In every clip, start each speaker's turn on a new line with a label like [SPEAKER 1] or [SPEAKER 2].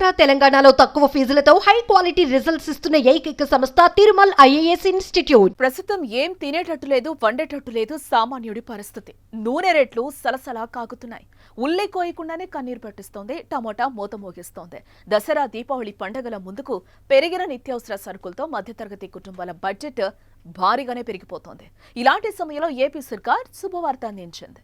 [SPEAKER 1] ఆంధ్ర తెలంగాణలో తక్కువ ఫీజులతో high quality results ఇస్తున్న ఏకైక సంస్థ తిరుమల్ ఐఏఎస్ ఇన్స్టిట్యూట్.
[SPEAKER 2] ప్రస్తుతం ఏం తినేటట్టు లేదు వండేటట్టు లేదు సామాన్యుడి పరిస్థితి. నూనె రేట్లు సలసలా కాకుతున్నాయి. ఉల్లి కోయకుండానే కన్నీరు పెట్టిస్తోంది టమోటా మూత మోగిస్తోంది. దసరా దీపావళి పండగల ముందుకు పెరిగిన నిత్యావసర సరుకులతో మధ్యతరగతి కుటుంబాల బడ్జెట్ భారీగానే పెరిగిపోతోంది. ఇలాంటి సమయంలో ఏపీ సర్కార్ శుభవార్త అందించింది.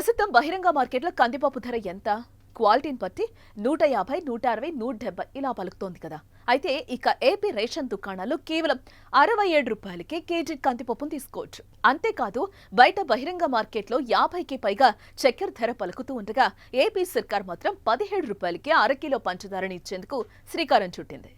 [SPEAKER 2] ప్రస్తుతం బహిరంగ మార్కెట్లో కందిపప్పు ధర ఎంత? క్వాలిటీని బట్టి నూట యాభై నూట అరవై నూట డెబ్బై ఇలా పలుకుతోంది కదా. అయితే ఇక ఏపీ రేషన్ దుకాణాలు కేవలం అరవై ఏడు రూపాయలకే కేజీ కందిపప్పును తీసుకోవచ్చు. అంతేకాదు బయట బహిరంగ మార్కెట్లో యాభైకి పైగా చక్కెర ధర పలుకుతూ ఉండగా ఏపీ సర్కార్ మాత్రం పదిహేడు రూపాయలకే అరకిలో పంచదారని ఇచ్చేందుకు శ్రీకారం చుట్టింది.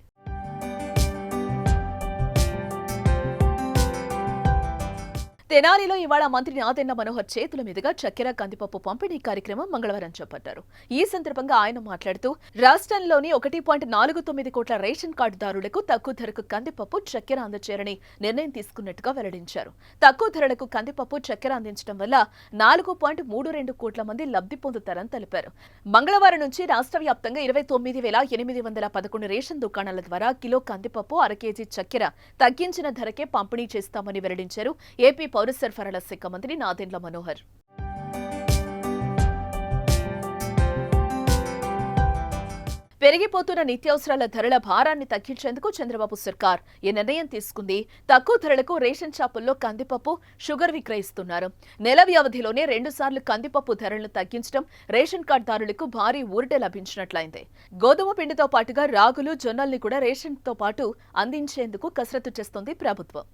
[SPEAKER 2] తెనాలిలో ఇవాళ మంత్రి నాదెన్న మనోహర్ చేతుల మీదుగా చక్కెర కందిపప్పు పంపిణీ కార్యక్రమం మంగళవారం చేపట్టారు. ఈ సందర్భంగా ఆయన మాట్లాడుతూ రాష్ట్రంలోని ఒకటి పాయింట్ నాలుగు తొమ్మిది కోట్ల రేషన్ కార్డుదారులకు తక్కువ ధరకు కందిపప్పు చక్కెర అందచేయాలని నిర్ణయం తీసుకున్నట్టుగా వెల్లడించారు. తక్కువ ధరలకు కందిపప్పు చక్కెర అందించడం వల్ల నాలుగు పాయింట్ మూడు రెండు కోట్ల మంది లబ్ధి పొందుతారని తెలిపారు. మంగళవారం నుంచి రాష్ట్ర వ్యాప్తంగా ఇరవై తొమ్మిది వేల ఎనిమిది వందల పదకొండు రేషన్ దుకాణాల ద్వారా కిలో కందిపప్పు అర కేజీ చక్కెర తగ్గించిన ధరకే పంపిణీ చేస్తామని వెల్లడించారు. ఏపీ పౌర సరఫరాల శాఖ మంత్రి నాదెండ్ల మనోహర్. పెరిగిపోతున్న నిత్యావసరాల ధరల భారాన్ని తగ్గించేందుకు చంద్రబాబు సర్కార్ ఈ నిర్ణయం తీసుకుంది? తక్కువ ధరలకు రేషన్ షాపుల్లో కందిపప్పు షుగర్ విక్రయిస్తున్నారు. నెల వ్యవధిలోనే రెండుసార్లు కందిపప్పు ధరలను తగ్గించడం రేషన్ కార్డుదారులకు భారీ ఊరట లభించినట్లయింది. గోధుమ పిండితో పాటుగా రాగులు జొన్నల్ని కూడా రేషన్తో పాటు అందించేందుకు కసరత్తు చేస్తోంది ప్రభుత్వం.